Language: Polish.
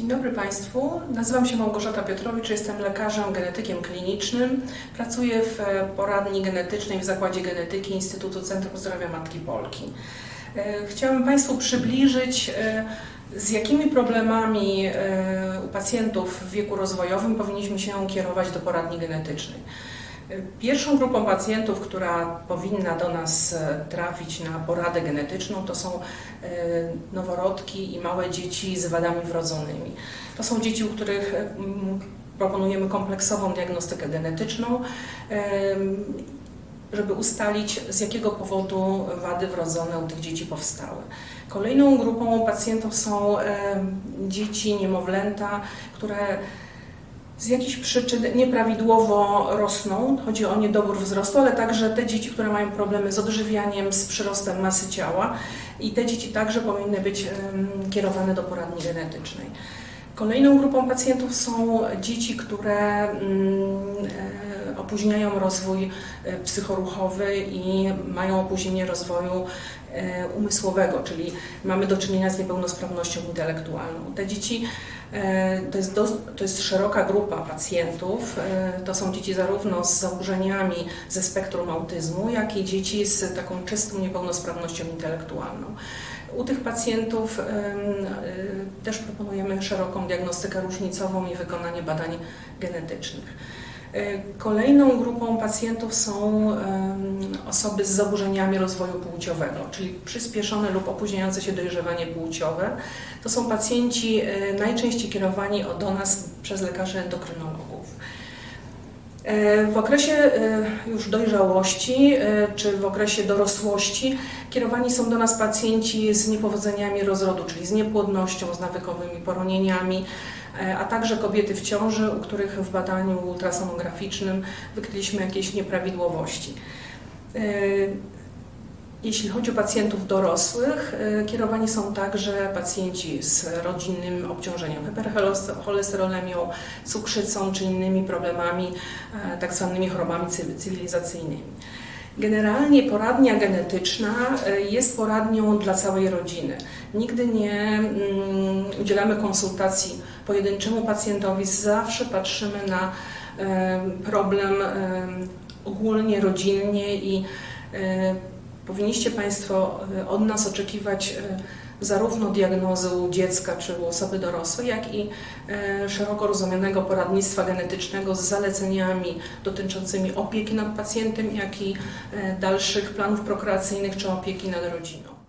Dzień dobry Państwu. Nazywam się Małgorzata Piotrowicz, jestem lekarzem genetykiem klinicznym. Pracuję w e, poradni genetycznej w Zakładzie Genetyki Instytutu Centrum Zdrowia Matki Polki. E, Chciałabym Państwu przybliżyć, e, z jakimi problemami u pacjentów w wieku rozwojowym powinniśmy się kierować do poradni genetycznej. Pierwszą grupą pacjentów, która powinna do nas e, trafić na poradę genetyczną, to są e, noworodki i małe dzieci z wadami wrodzonymi. To są dzieci, u których e, proponujemy kompleksową diagnostykę genetyczną, żeby ustalić z jakiego powodu wady wrodzone u tych dzieci powstały. Kolejną grupą pacjentów są dzieci, niemowlęta, które z jakichś przyczyn nieprawidłowo rosną. Chodzi o niedobór wzrostu, ale także te dzieci, które mają problemy z odżywianiem, z przyrostem masy ciała i te dzieci także powinny być kierowane do poradni genetycznej. Kolejną grupą pacjentów są dzieci, które mm, e, opóźniają rozwój e, psychoruchowy i mają opóźnienie rozwoju e, umysłowego, czyli mamy do czynienia z niepełnosprawnością intelektualną. Te dzieci to jest, dos- to jest szeroka grupa pacjentów. To są dzieci zarówno z zaburzeniami ze spektrum autyzmu, jak i dzieci z taką czystą niepełnosprawnością intelektualną. U tych pacjentów y, też proponujemy szeroką diagnostykę różnicową i wykonanie badań genetycznych. Y, Kolejną grupą pacjentów są osoby z zaburzeniami rozwoju płciowego, czyli przyspieszone lub opóźniające się dojrzewanie płciowe. To są pacjenci y, najczęściej kierowani do nas przez lekarzy endokrynologów. E, W okresie e, już dojrzałości e, czy w okresie dorosłości kierowani są do nas pacjenci z niepowodzeniami rozrodu, czyli z niepłodnością, z nawykowymi poronieniami, a także kobiety w ciąży, u których w badaniu ultrasonograficznym wykryliśmy jakieś nieprawidłowości. Jeśli chodzi o pacjentów dorosłych, e, kierowani są także pacjenci z rodzinnym obciążeniem hypercholesterolemią, cukrzycą czy innymi problemami, e, tak zwanymi chorobami cy- cywilizacyjnymi. Generalnie poradnia genetyczna e, jest poradnią dla całej rodziny. Nigdy nie mm, udzielamy konsultacji pojedynczemu pacjentowi, zawsze patrzymy na e, problem e, ogólnie, rodzinnie i powinniście Państwo e, od nas oczekiwać e, zarówno diagnozy u dziecka czy u osoby dorosłej, jak i e, szeroko rozumianego poradnictwa genetycznego z zaleceniami dotyczącymi opieki nad pacjentem, jak i dalszych planów prokreacyjnych czy opieki nad rodziną.